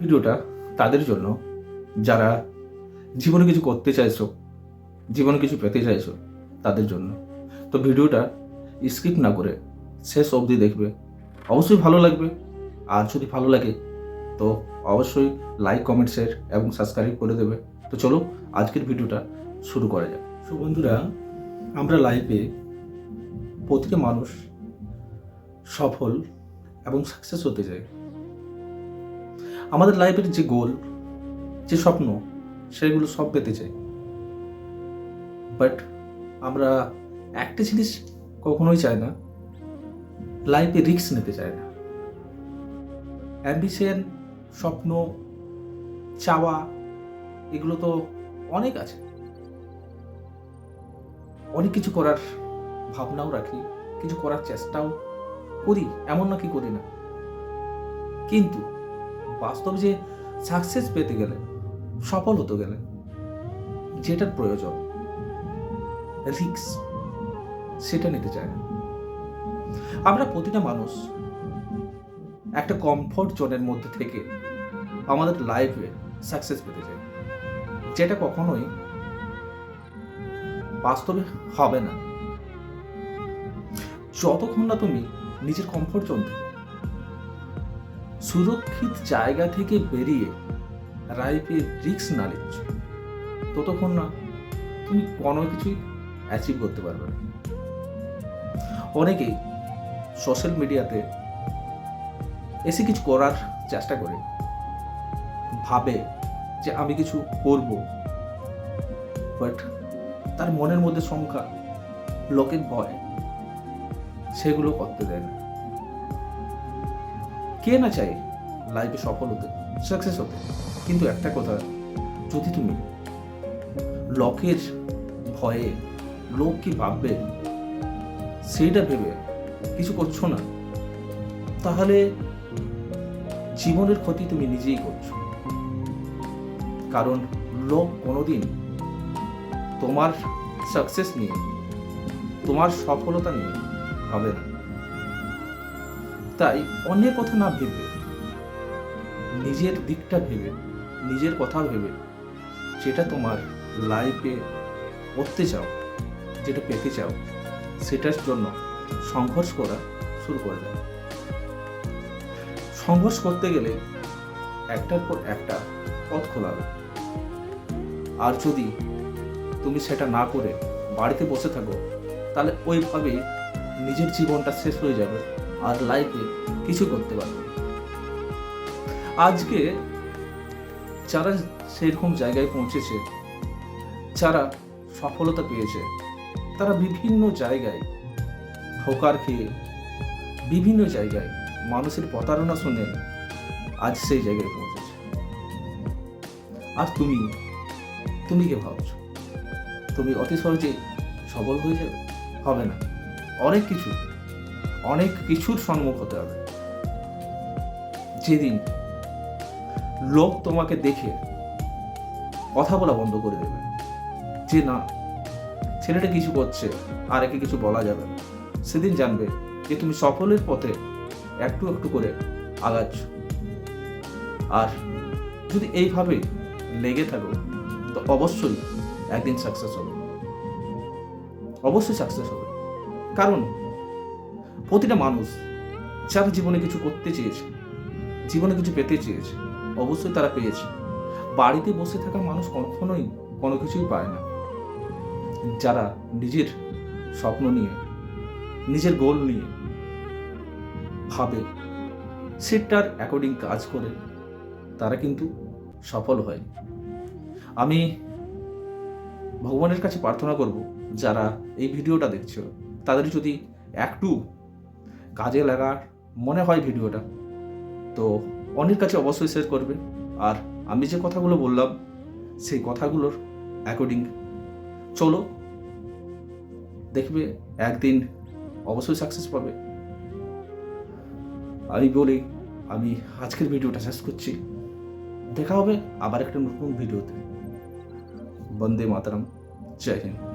ভিডিওটা তাদের জন্য, যারা জীবনে কিছু করতে চাইছো, জীবনে কিছু পেতে চাইছো, তাদের জন্য। তো ভিডিওটা স্কিপ না করে শেষ অবধি দেখবে। অবশ্যই ভালো লাগবে। আর যদি ভালো লাগে, তো অবশ্যই লাইক কমেন্ট শেয়ার এবং সাবস্ক্রাইব করে দেবে। তো চলো আজকের ভিডিওটা শুরু করা যাক। তো বন্ধুরা, আমরা লাইফে প্রতিটা মানুষ সফল এবং সাকসেস হতে চায় আমাদের লাইফের যে গোল যে স্বপ্ন, সেগুলো সব পেতে চাই। বাট আমরা একটা জিনিস কখনোই চাই না লাইফে রিস্ক নিতে চায় না। অ্যাম্বিশন স্বপ্ন, চাওয়া, এগুলো তো অনেক আছে। অনেক কিছু করার ভাবনাও রাখি, কিছু করার চেষ্টাও করি, এমন নাকি করি না। কিন্তু বাস্তবে যে সাকসেস পেতে গেলে, সফল হতে গেলে, যেটার প্রয়োজন রিক্স সেটা নিতে চায় না। আমরা প্রতিটা মানুষ একটা কমফোর্ট জোনের মধ্যে থেকে আমাদের লাইফে সাকসেস পেতে চাই, যেটা কখনোই বাস্তবে হবে না। যতক্ষণ না তুমি নিজের কমফোর্ট জোন থেকে সুরক্ষিত জায়গা থেকে বেরিয়ে লাইফে রিক্স না নিচ্ছ। ততক্ষণ না তুমি কোনো কিছুই অ্যাচিভ করতে পারবে না। অনেকেই সোশ্যাল মিডিয়াতে এসে কিছু করার চেষ্টা করে। ভাবে যে আমি কিছু করব। বাট তার মনের মধ্যে সংখ্যা, লোকের ভয়, সেগুলো করতে দেয় না। কে না চাই লাইফে সফল হতে সাকসেস হতে? কিন্তু একটা কথা, যদি তুমি লোকের ভয়ে লোক কি ভাববে, সেইটা ভেবে কিছু করছ না, তাহলে জীবনের ক্ষতি তুমি নিজেই করছ। কারণ লোক কোনোদিন তোমার সাকসেস নিয়ে, তোমার সফলতা নিয়ে হবে না। তাই অন্যের কথা না ভেবে, নিজের দিকটা ভেবে, নিজের কথা ভেবে যেটা তোমার লাইফে করতে চাও, যেটা পেতে চাও, সেটার জন্য সংঘর্ষ করা শুরু করে দেয় সংঘর্ষ করতে গেলে একটার পর একটা পথ খোলা আর যদি তুমি সেটা না করে বাড়িতে বসে থাকো, তাহলে ওইভাবেই নিজের জীবনটা শেষ হয়ে যাবে। আর লাইফে কিছু করতে পারবে আজকে যারা সেরকম জায়গায় পৌঁছেছে, যারা সফলতা পেয়েছে, তারা বিভিন্ন জায়গায় ঠোকার খেয়ে, বিভিন্ন জায়গায় মানুষের প্রতারণা শুনে আজ সেই জায়গায় পৌঁছেছে। আর তুমি তুমি কে ভাবছ? তুমি অতি সহজে সফল হয়ে যাবে? হবে না। অনেক কিছু অনেক কিছুর সম্মুখ হতে হবে। যেদিন লোক তোমাকে দেখে কথা বলা বন্ধ করে দেবে, যে না, ছেলেটা কিছু করছে আর একে কিছু বলা যাবে না, সেদিন জানবে যে তুমি সফলের পথে একটু একটু করে আগাচ্ছ। আর যদি এইভাবে লেগে থাকো, তো অবশ্যই একদিন সাকসেস হবে। অবশ্যই সাকসেস হবে। কারণ প্রতিটা মানুষ যারা জীবনে কিছু করতে চেয়েছে, জীবনে কিছু পেতে চেয়েছে, অবশ্যই তারা পেয়েছে। বাড়িতে বসে থাকা মানুষ কখনোই কোনো কিছুই পায় না। যারা নিজের স্বপ্ন নিয়ে, নিজের গোল নিয়ে ভাবে, সেটার অ্যাকর্ডিং কাজ করে, তারা কিন্তু সফল হয়। আমি ভগবানের কাছে প্রার্থনা করব, যারা এই ভিডিওটা দেখছ, তাদের যদি একটু কাজে লাগার মনে হয় ভিডিওটা। তো অনেক কাছে অবশ্যই শেয়ার করবে। আর আমি যে কথাগুলো বললাম, সেই কথাগুলোর অ্যাকর্ডিং চলো, দেখবে একদিন অবশ্যই সাকসেস পাবে। আমি বলি, আমি আজকের ভিডিওটা শেষ করছি। দেখা হবে আবার একটা নতুন ভিডিওতে। বন্দে মাতারাম, জয় হিন্দ।